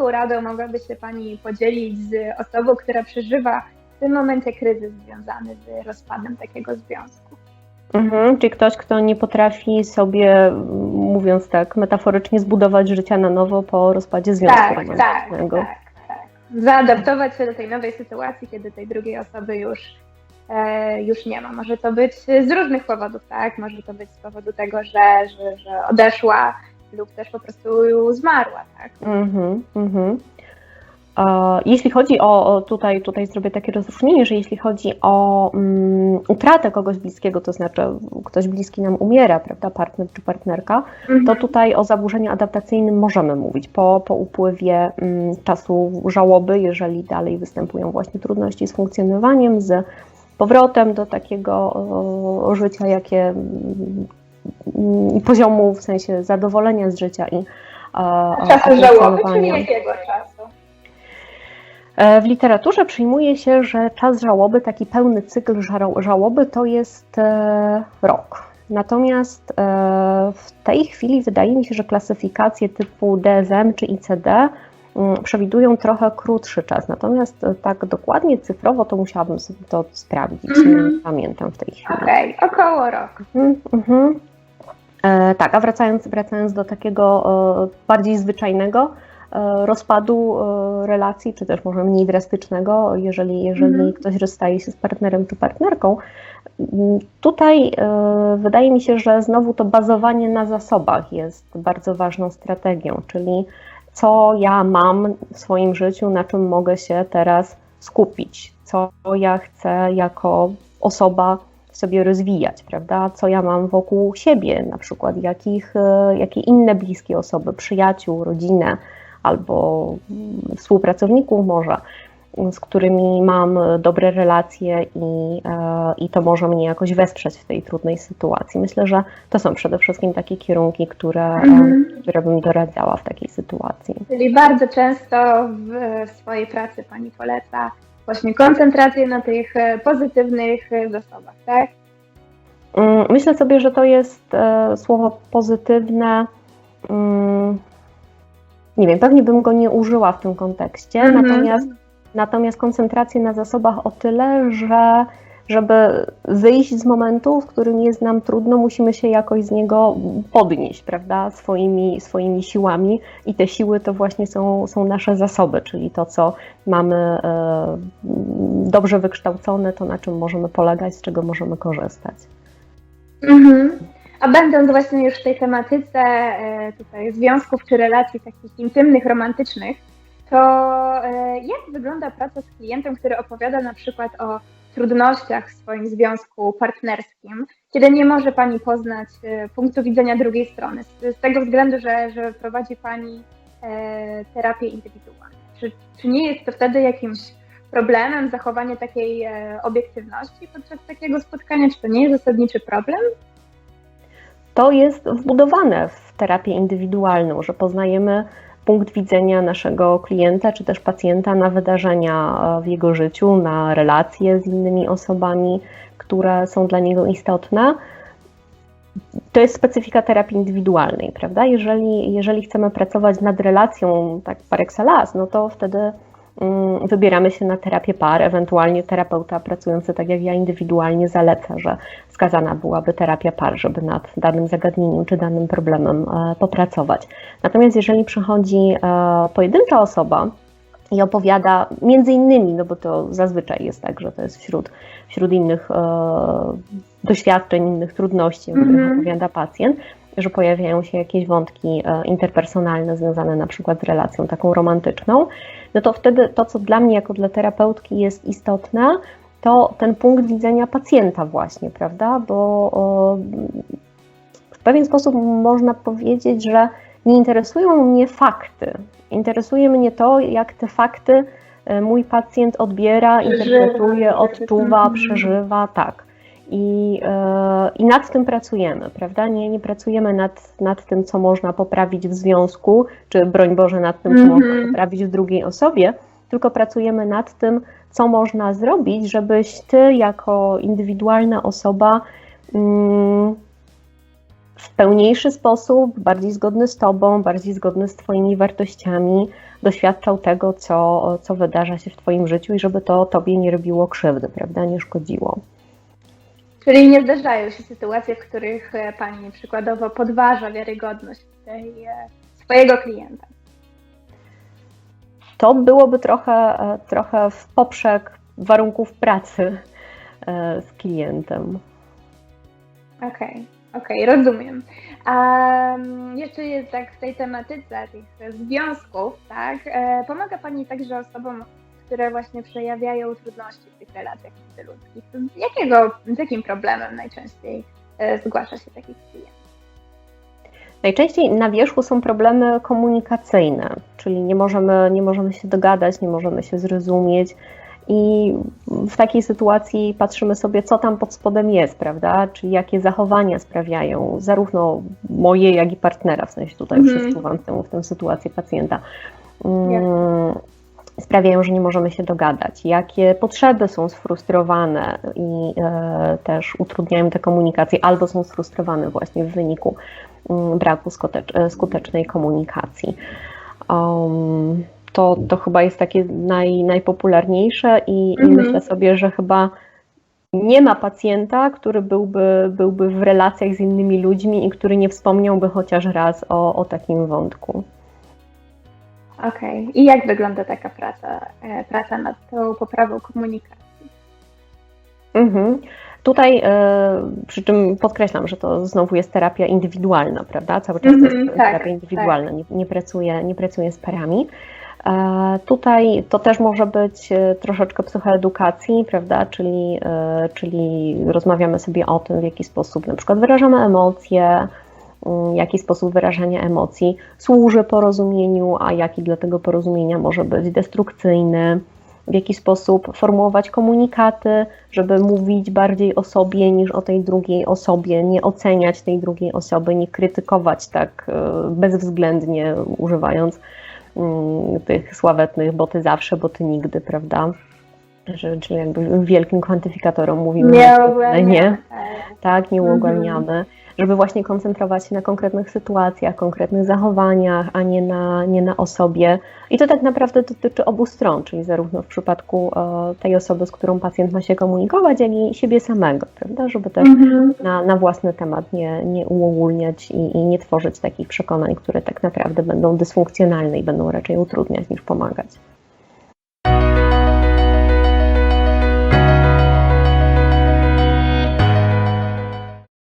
jaką radą mogłaby się Pani podzielić z osobą, która przeżywa w tym momencie kryzys związany z rozpadem takiego związku? Mhm, czyli ktoś, kto nie potrafi sobie, mówiąc tak metaforycznie, zbudować życia na nowo po rozpadzie związku Tak, tak, tak, tak. Zaadaptować się do tej nowej sytuacji, kiedy tej drugiej osoby już, e, już nie ma. Może to być z różnych powodów, tak? Może to być z powodu tego, że, że, że odeszła lub też po prostu zmarła, tak? Mhm, mhm. Jeśli chodzi o, tutaj, tutaj zrobię takie rozróżnienie, że jeśli chodzi o mm, utratę kogoś bliskiego, to znaczy ktoś bliski nam umiera, prawda, partner czy partnerka, to Mhm. tutaj o zaburzeniu adaptacyjnym możemy mówić po, po upływie mm, czasu żałoby, jeżeli dalej występują właśnie trudności z funkcjonowaniem, z powrotem do takiego o, życia, jakie mm, poziomu w sensie zadowolenia z życia i czasu żałoby, funkcjonowania. jakiego czasu? E, W literaturze przyjmuje się, że czas żałoby, taki pełny cykl żałoby, to jest e, rok. Natomiast e, w tej chwili wydaje mi się, że klasyfikacje typu DSM czy ICD mm, przewidują trochę krótszy czas. Natomiast tak dokładnie cyfrowo to musiałabym sobie to sprawdzić. Mhm. Nie pamiętam w tej chwili. Okej, około roku. Mhm, mhm. E, tak, a wracając, wracając do takiego e, bardziej zwyczajnego e, rozpadu relacji, czy też może mniej drastycznego, jeżeli, jeżeli Mhm. ktoś rozstaje się z partnerem czy partnerką, m, tutaj wydaje mi się, że znowu to bazowanie na zasobach jest bardzo ważną strategią, czyli co ja mam w swoim życiu, na czym mogę się teraz skupić, co ja chcę jako osoba sobie rozwijać, prawda? Co ja mam wokół siebie, na przykład jakich, e, jakie inne bliskie osoby, przyjaciół, rodzinę albo mm, współpracowników może, z którymi mam dobre relacje i, e, i to może mnie jakoś wesprzeć w tej trudnej sytuacji. Myślę, że to są przede wszystkim takie kierunki, które, e, Mhm. które bym doradzała w takiej sytuacji. Czyli bardzo często w swojej pracy Pani poleca właśnie koncentrację na tych e, pozytywnych e, zasobach, tak? Mm, Myślę sobie, że to jest e, słowo pozytywne. mm, Nie wiem, pewnie bym go nie użyła w tym kontekście, Mhm. natomiast, natomiast koncentrację na zasobach o tyle, że żeby wyjść z momentu, w którym jest nam trudno, musimy się jakoś z niego podnieść, prawda, swoimi, swoimi siłami i te siły to właśnie są, są nasze zasoby, czyli to, co mamy e, dobrze wykształcone, to na czym możemy polegać, z czego możemy korzystać. Mhm. A będąc właśnie już w tej tematyce e, tutaj związków czy relacji takich intymnych, romantycznych, to e, jak wygląda praca z klientem, który opowiada na przykład o trudnościach w swoim związku partnerskim, kiedy nie może Pani poznać e, punktu widzenia drugiej strony, z, tego względu, że, że prowadzi Pani e, terapię indywidualną. Czy, czy nie jest to wtedy jakimś problemem zachowanie takiej e, obiektywności podczas takiego spotkania? Czy to nie jest zasadniczy problem? to jest wbudowane w terapię indywidualną, że poznajemy punkt widzenia naszego klienta czy też pacjenta na wydarzenia e, w jego życiu, na relacje z innymi osobami, które są dla niego istotne. To jest specyfika terapii indywidualnej, prawda? Jeżeli, jeżeli chcemy pracować nad relacją tak par excellence, no to wtedy wybieramy się na terapię par, ewentualnie terapeuta pracujący tak jak ja indywidualnie zaleca, że wskazana byłaby terapia par, żeby nad danym zagadnieniem czy danym problemem e, popracować. Natomiast jeżeli przychodzi e, pojedyncza osoba i opowiada między innymi, no bo to zazwyczaj jest tak, że to jest wśród, wśród innych e, doświadczeń, innych trudności, o których Mhm. opowiada pacjent, że pojawiają się jakieś wątki interpersonalne związane na przykład z relacją taką romantyczną, no to wtedy to, co dla mnie jako dla terapeutki jest istotne, to ten punkt widzenia pacjenta właśnie, prawda? Bo w pewien sposób można powiedzieć, że nie interesują mnie fakty. Interesuje mnie to, jak te fakty e, mój pacjent odbiera, interpretuje, odczuwa, przeżywa, tak. I, e, I nad tym pracujemy, prawda? Nie, nie pracujemy nad, nad tym, co można poprawić w związku, czy broń Boże, nad tym, co Mhm. można poprawić w drugiej osobie, tylko pracujemy nad tym, co można zrobić, żebyś ty, jako indywidualna osoba, mm, w pełniejszy sposób, bardziej zgodny z Tobą, bardziej zgodny z Twoimi wartościami, doświadczał tego, co, co wydarza się w Twoim życiu i żeby to Tobie nie robiło krzywdy, prawda, nie szkodziło. Czyli nie zdarzają się sytuacje, w których e, Pani przykładowo podważa wiarygodność tej, e, swojego klienta. To byłoby trochę, e, trochę w poprzek warunków pracy z klientem. Okej, okej, rozumiem. A mm, jeszcze jest tak w tej tematyce tych związków, tak? Pomaga Pani także osobom, które właśnie przejawiają trudności w tych relacjach międzyludzkich. Z jakiego, z jakim problemem najczęściej e, zgłasza się taki klient? Najczęściej na wierzchu są problemy komunikacyjne, czyli nie możemy, nie możemy się dogadać, nie możemy się zrozumieć. I w takiej sytuacji patrzymy sobie, co tam pod spodem jest, prawda? Czyli jakie zachowania sprawiają zarówno moje, jak i partnera, w sensie tutaj Mhm. przesuwam tę, w tę sytuację pacjenta. Mm, Sprawiają, że nie możemy się dogadać, jakie potrzeby są sfrustrowane i e, też utrudniają tę komunikację, albo są sfrustrowane właśnie w wyniku mm, braku e, skutecznej komunikacji. Um, to, to chyba jest takie naj, najpopularniejsze i, i Mhm. myślę sobie, że chyba nie ma pacjenta, który byłby, byłby w relacjach z innymi ludźmi i który nie wspomniałby chociaż raz o, o takim wątku. Okej. I jak wygląda taka praca, e, praca nad tą poprawą komunikacji? Mhm. Tutaj, e, przy czym podkreślam, że to znowu jest terapia indywidualna, prawda? Cały czas to jest tak, terapia indywidualna, nie, nie, pracuję, nie pracuję z parami. E, Tutaj to też może być troszeczkę psychoedukacji, prawda? Czyli, czyli rozmawiamy sobie o tym, w jaki sposób na przykład wyrażamy emocje, mm, jaki sposób wyrażania emocji służy porozumieniu, a jaki dla tego porozumienia może być destrukcyjny w jaki sposób formułować komunikaty, żeby mówić bardziej o sobie niż o tej drugiej osobie, nie oceniać tej drugiej osoby, nie krytykować tak e, bezwzględnie, używając mm, tych sławetnych, bo ty zawsze, bo ty nigdy, prawda? Że, czyli jakby wielkim kwantyfikatorom mówimy Nie ogólnie. nie, e, tak, nie Mhm. uogólniamy, żeby właśnie koncentrować się na konkretnych sytuacjach, konkretnych zachowaniach, a nie na, nie na osobie. I to tak naprawdę dotyczy obu stron, czyli zarówno w przypadku e, tej osoby, z którą pacjent ma się komunikować, jak i siebie samego, prawda, żeby też Mhm. na, na własny temat nie, nie uogólniać i, i nie tworzyć takich przekonań, które tak naprawdę będą dysfunkcjonalne i będą raczej utrudniać niż pomagać.